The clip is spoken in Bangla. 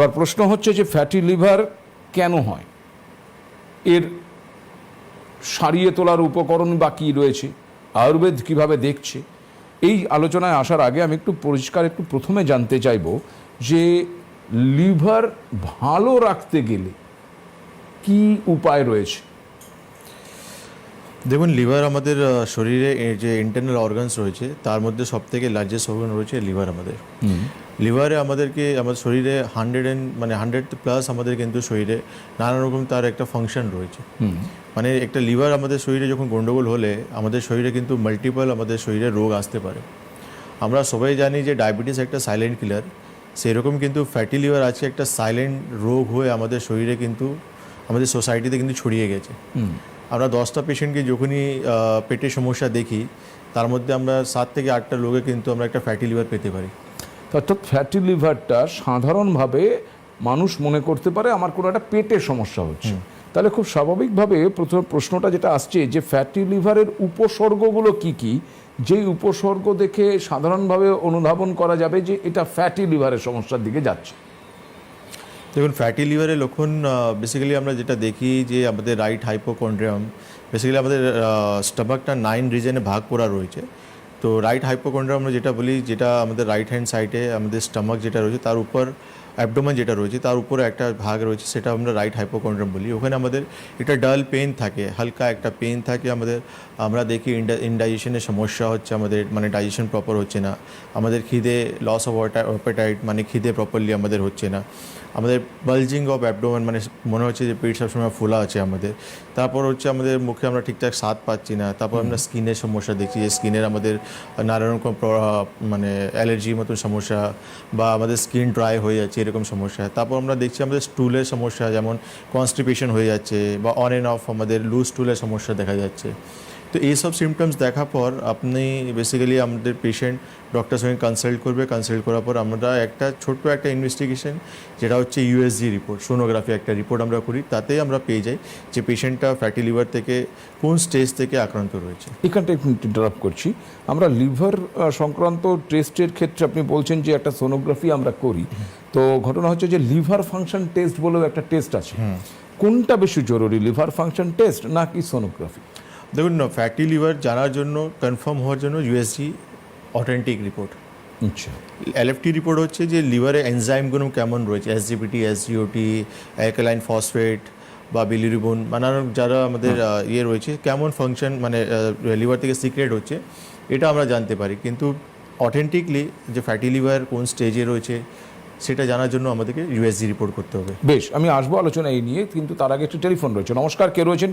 এবার প্রশ্ন হচ্ছে যে ফ্যাটি লিভার কেন হয়? এর সারিয়ে তোলার উপকরণ বা কী রয়েছে? আয়ুর্বেদ কীভাবে দেখছে? এই আলোচনায় আসার আগে আমি একটু পরিষ্কার একটু প্রথমে জানতে চাইব যে লিভার ভালো রাখতে গেলে কি উপায় রয়েছে? দেখুন লিভার আমাদের শরীরে যে ইন্টারনাল অর্গানস রয়েছে তার মধ্যে সব থেকে লার্জেস্ট অর্গান রয়েছে লিভার আমাদের। লিভারে আমাদেরকে আমাদের শরীরে হান্ড্রেড অ্যান্ড মানে হান্ড্রেড প্লাস আমাদের কিন্তু শরীরে নানা রকম তার একটা ফাংশন রয়েছে। মানে একটা লিভার আমাদের শরীরে যখন গন্ডগোল হলে আমাদের শরীরে কিন্তু মাল্টিপল আমাদের শরীরে রোগ আসতে পারে। আমরা সবাই জানি যে ডায়াবেটিস একটা সাইলেন্ট কিলার সেরকম কিন্তু ফ্যাটি লিভার আছে একটা সাইলেন্ট রোগ হয়ে আমাদের শরীরে কিন্তু আমাদের সোসাইটিতে কিন্তু ছড়িয়ে গেছে। আমরা দশটা পেশেন্টকে যখনই পেটের সমস্যা দেখি তার মধ্যে আমরা সাত থেকে আটটা লোকে কিন্তু আমরা একটা ফ্যাটি লিভার পেতে পারি। অর্থাৎ ফ্যাটি লিভারটা সাধারণভাবে মানুষ মনে করতে পারে আমার কোনো একটা পেটের সমস্যা হচ্ছে। তাহলে খুব স্বাভাবিকভাবে প্রথম প্রশ্নটা যেটা আসছে যে ফ্যাটি লিভারের উপসর্গগুলো কি কি? যেই উপসর্গ দেখে সাধারণভাবে অনুধাবন করা যাবে যে এটা ফ্যাটি লিভারের সমস্যার দিকে যাচ্ছে। দেখুন ফ্যাটি লিভারের লক্ষণ বেসিক্যালি আমরা যেটা দেখি যে আমাদের রাইট হাইপোকন্ড্রিয়াম বেসিক্যালি আমাদের স্টমাকটা নাইন রিজনে ভাগ করা রয়েছে। তো রাইট হাইপোকন্ড্রিয়াম আমরা যেটা বলি, যেটা আমাদের রাইট হ্যান্ড সাইডে আমাদের স্টমাক যেটা রয়েছে, তার উপর অ্যাবডোমেন যেটা রয়েছে তার উপরে একটা ভাগ রয়েছে সেটা আমরা রাইট হাইপোকন্ড্রিয়াম বলি। ওখানে আমাদের একটা ডাল পেন থাকে হালকা একটা পেন থাকে আমাদের। আমরা দেখি ইনডাইজেশনের সমস্যা হচ্ছে আমাদের মানে ডাইজেশন প্রপার হচ্ছে না। আমাদের খিদে লস অফ অ্যাপেটাইট মানে খিদে প্রপারলি আমাদের হচ্ছে না। আমাদের বালজিং অফ অ্যাবডোমেন মানে মনে হচ্ছে যে পেট সবসময় ফোলা আছে আমাদের। তারপর হচ্ছে আমাদের মুখে আমরা ঠিকঠাক স্বাদ পাচ্ছি না। তারপর আমরা স্কিনের সমস্যা দেখছি যে স্কিনের আমাদের নানা রকম মানে অ্যালার্জির মতন সমস্যা বা আমাদের স্কিন ড্রাই হয়ে যাচ্ছে। এরকম সমস্যা। তারপর আমরা দেখছি আমাদের স্টুলের সমস্যা, যেমন কনস্টিপেশন হয়ে যাচ্ছে বা অন অ্যান্ড অফ আমাদের লুজ স্টুলের সমস্যা দেখা যাচ্ছে। তো এইসব সিমটমস দেখার পর আপনি বেসিক্যালি আমাদের পেশেন্ট ডক্টর সঙ্গে কনসাল্ট করবে। কনসাল্ট করার পর আমরা একটা ছোট্ট একটা ইনভেস্টিগেশন যেটা হচ্ছে ইউএসজি রিপোর্ট সোনোগ্রাফি একটা রিপোর্ট আমরা করি। তাতেই আমরা পেয়ে যাই যে পেশেন্টটা ফ্যাটি লিভার থেকে কোন স্টেজ থেকে আক্রান্ত রয়েছে। এখানটা একটু ইন্টারাপ্ট করছি। আমরা লিভার সংক্রান্ত টেস্টের ক্ষেত্রে আপনি বলছেন যে একটা সোনোগ্রাফি আমরা করি। তো ঘটনা হচ্ছে যে লিভার ফাংশন টেস্ট বলেও একটা টেস্ট আছে। কোনটা বেশি জরুরি লিভার ফাংশন টেস্ট নাকি সোনোগ্রাফি দেখুন না ফ্যাটি লিভার জানার জন্য কনফার্ম হওয়ার জন্য ইউএসজি অথেন্টিক রিপোর্ট আচ্ছা। এলএফটি রিপোর্ট হচ্ছে যে লিভারে এনজাইমগুলো কেমন রয়েছে? এসজিপিটি এসজিওটি অ্যালকালাইন ফসফেট বা বিলিরুবন নানান যারা আমাদের ইয়ে রয়েছে কেমন ফাংশন মানে লিভার থেকে সিক্রেট হচ্ছে এটা আমরা জানতে পারি। কিন্তু অথেন্টিকলি যে ফ্যাটি লিভার কোন স্টেজে রয়েছে সেটা জানার জন্য আমাদেরকে ইউএসজি রিপোর্ট করতে হবে। বেশ আমি আসব আলোচনা এই নিয়ে কিন্তু তার আগে একটু টেলিফোন রয়েছে। নমস্কার কে রয়েছেন?